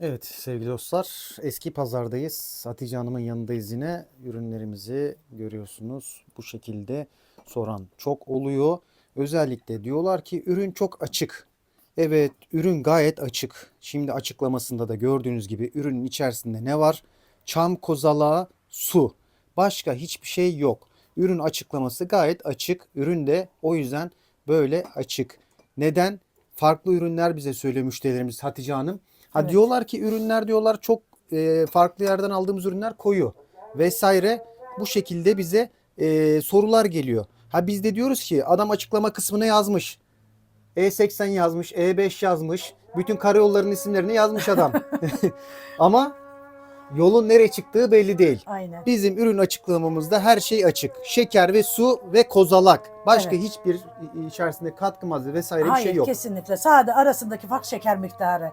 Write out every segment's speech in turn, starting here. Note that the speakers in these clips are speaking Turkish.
Evet sevgili dostlar eski pazardayız. Hatice Hanım'ın yanındayız yine. Ürünlerimizi görüyorsunuz. Bu şekilde soran çok oluyor. Özellikle diyorlar ki ürün çok açık. Evet ürün gayet açık. Şimdi açıklamasında da gördüğünüz gibi ürünün içerisinde ne var? Çam kozalağı, su. Başka hiçbir şey yok. Ürün açıklaması gayet açık. Ürün de o yüzden böyle açık. Neden? Farklı ürünler bize söylüyor müşterilerimiz Hatice Hanım. Ha Evet. diyorlar ki ürünler diyorlar çok e, farklı yerden aldığımız ürünler koyu vesaire. Bu şekilde bize e, sorular geliyor. Ha biz de diyoruz ki adam açıklama kısmına yazmış. E80 yazmış, E5 yazmış. Bütün karayolların isimlerini yazmış adam. Ama yolun nereye çıktığı belli değil. Aynen. Bizim ürün açıklamamızda her şey açık. Şeker ve su ve kozalak. Başka Evet. hiçbir içerisinde katkı madde vesaire Hayır bir şey yok. kesinlikle. Sade arasındaki fark şeker miktarı.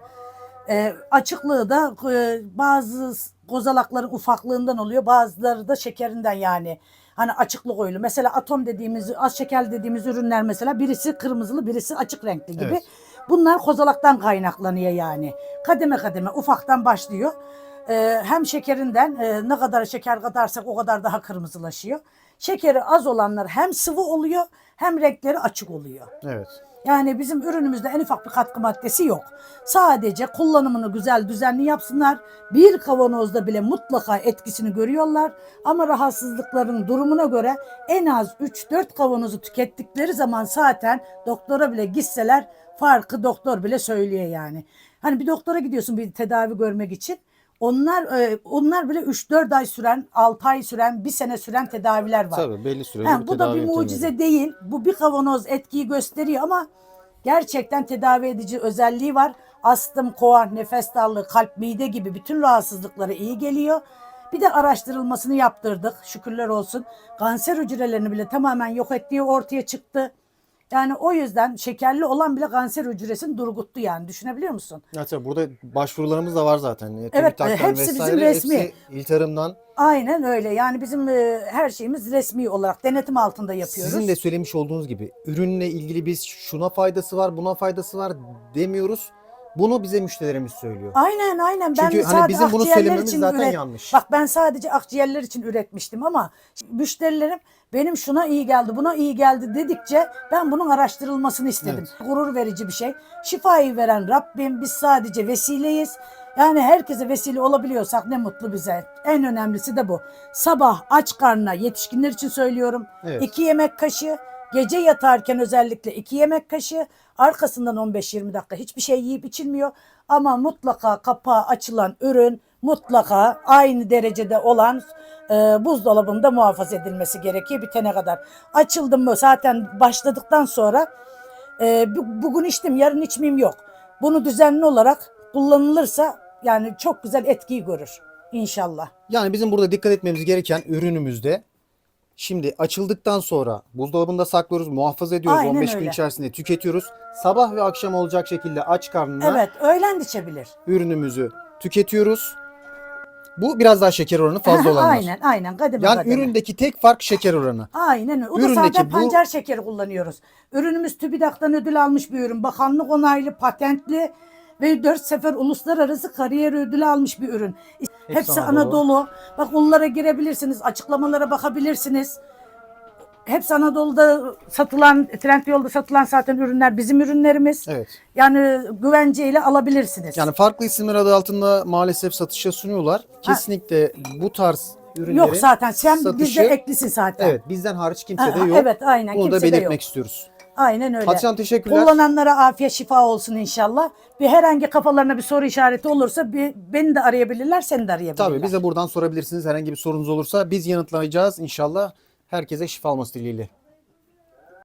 Ee, açıklığı da e, bazı kozalakların ufaklığından oluyor. Bazıları da şekerinden yani. Hani açıklık oyulu. Mesela atom dediğimiz, az şeker dediğimiz ürünler mesela birisi kırmızılı, birisi açık renkli gibi. Evet. Bunlar kozalaktan kaynaklanıyor yani. Kademe kademe ufaktan başlıyor. Ee, hem şekerinden e, ne kadar şeker katarsak o kadar daha kırmızılaşıyor. Şekeri az olanlar hem sıvı oluyor hem renkleri açık oluyor. Evet. Yani bizim ürünümüzde en ufak bir katkı maddesi yok. Sadece kullanımını güzel düzenli yapsınlar. Bir kavanozda bile mutlaka etkisini görüyorlar. Ama rahatsızlıkların durumuna göre en az 3-4 kavanozu tükettikleri zaman zaten doktora bile gitseler farkı doktor bile söylüyor yani. Hani bir doktora gidiyorsun bir tedavi görmek için. Onlar e, onlar bile 3-4 ay süren, 6 ay süren, 1 sene süren tedaviler var. Tabii belli süreli bir bu da bir yöntemi mucize var. değil. Bu bir kavanoz etkiyi gösteriyor ama gerçekten tedavi edici özelliği var. Astım, koa, nefes darlığı, kalp, mide gibi bütün rahatsızlıklara iyi geliyor. Bir de araştırılmasını yaptırdık. Şükürler olsun. Kanser hücrelerini bile tamamen yok ettiği ortaya çıktı. Yani o yüzden şekerli olan bile kanser hücresini durguttu yani. Düşünebiliyor musun? Ya tabii burada başvurularımız da var zaten. E, Evet, TÜBİTAK'tan hepsi bizim resmi. Hepsi İltarım'dan. Aynen öyle. Yani bizim e, her şeyimiz resmi olarak denetim altında yapıyoruz. Sizin de söylemiş olduğunuz gibi ürünle ilgili biz şuna faydası var, buna faydası var demiyoruz. Bunu bize müşterilerimiz söylüyor. Aynen aynen. Ben Çünkü hani bizim bunu söylememiz için zaten üret- yanlış. Bak ben sadece akciğerler için üretmiştim ama müşterilerim benim şuna iyi geldi, buna iyi geldi dedikçe ben bunun araştırılmasını istedim. Gurur verici bir şey. Şifayı veren Rabbim biz sadece vesileyiz. Yani herkese vesile olabiliyorsak ne mutlu bize. En önemlisi de bu. Sabah aç karnına yetişkinler için söylüyorum. Evet. İki yemek kaşığı, gece yatarken özellikle iki yemek kaşığı, arkasından 15-20 dakika hiçbir şey yiyip içilmiyor. Ama mutlaka kapağı açılan ürün mutlaka aynı derecede olan e, buzdolabında muhafaza edilmesi gerekiyor bitene kadar. Açıldı mı zaten başladıktan sonra e, bu- bugün içtim yarın içmeyeyim yok. Bunu düzenli olarak kullanılırsa yani çok güzel etkiyi görür inşallah. Yani bizim burada dikkat etmemiz gereken ürünümüzde şimdi açıldıktan sonra buzdolabında saklıyoruz, muhafaza ediyoruz. Aynen 15 gün öyle. içerisinde tüketiyoruz. Sabah ve akşam olacak şekilde aç karnına Evet öğlen de içebilir. ürünümüzü tüketiyoruz. Bu biraz daha şeker oranı fazla olanlar. aynen aynen kademe Yani kademe. üründeki tek fark şeker oranı. Aynen öyle. O da Üründeki zaten bu- pancar şekeri kullanıyoruz. Ürünümüz TÜBİTAK'tan ödül almış bir ürün. Bakanlık onaylı, patentli ve 4 sefer uluslararası kariyer ödülü almış bir ürün. Hepsi, Anadolu. Anadolu. Bak onlara girebilirsiniz, açıklamalara bakabilirsiniz. Hepsi Anadolu'da satılan, Trendyol'da satılan zaten ürünler bizim ürünlerimiz. Evet. Yani güvenceyle alabilirsiniz. Yani farklı isimler adı altında maalesef satışa sunuyorlar. Kesinlikle bu tarz ürünlerin Yok zaten sen satışı, bizde eklisin zaten. Evet bizden hariç kimse de yok. evet, aynen, Bunu da kimse de belirtmek yok. istiyoruz. Aynen öyle. Hatice Hanım, teşekkürler. Kullananlara afiyet şifa olsun inşallah. Bir herhangi kafalarına bir soru işareti olursa bir, beni de arayabilirler, seni de arayabilirler. Tabii bize buradan sorabilirsiniz. Herhangi bir sorunuz olursa biz yanıtlayacağız inşallah. Herkese şifa olması dileğiyle.